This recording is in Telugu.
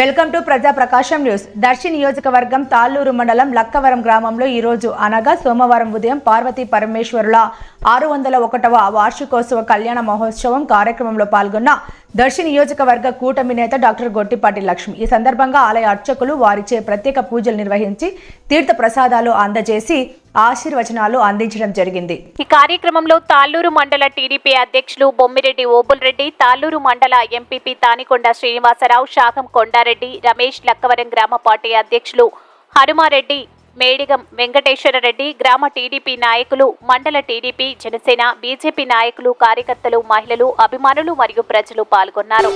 వెల్కమ్ టు ప్రజా ప్రకాశం న్యూస్. దర్శి నియోజకవర్గం తాళ్ళూరు మండలం లక్కవరం గ్రామంలో ఈరోజు అనగా సోమవారం ఉదయం పార్వతీ పరమేశ్వరుల ఆరు వందల ఒకటవ వార్షికోత్సవ కళ్యాణ మహోత్సవం కార్యక్రమంలో పాల్గొన్న దర్శి నియోజకవర్గ కూటమి నేత డాక్టర్ గొట్టిపాటి లక్ష్మి. ఈ సందర్భంగా ఆలయ అర్చకులు వారిచే ప్రత్యేక పూజలు నిర్వహించి తీర్థ ప్రసాదాలు అందజేసి ఆశీర్వచనాలు అందించడం జరిగింది. ఈ కార్యక్రమంలో తాళ్ళూరు మండల టీడీపీ అధ్యక్షులు బొమ్మిరెడ్డి ఓబుల్ రెడ్డి తాళ్ళూరు మండల ఎంపీపీ తానికొండ శ్రీనివాసరావు శాఖం కొండారెడ్డి రమేష్ లక్కవరం గ్రామ పార్టీ అధ్యక్షులు హనుమారెడ్డి మేడిగం వెంకటేశ్వరరెడ్డి గ్రామ టీడీపీ నాయకులు మండల టీడీపీ జనసేన బీజేపీ నాయకులు కార్యకర్తలు మహిళలు అభిమానులు మరియు ప్రజలు పాల్గొన్నారు.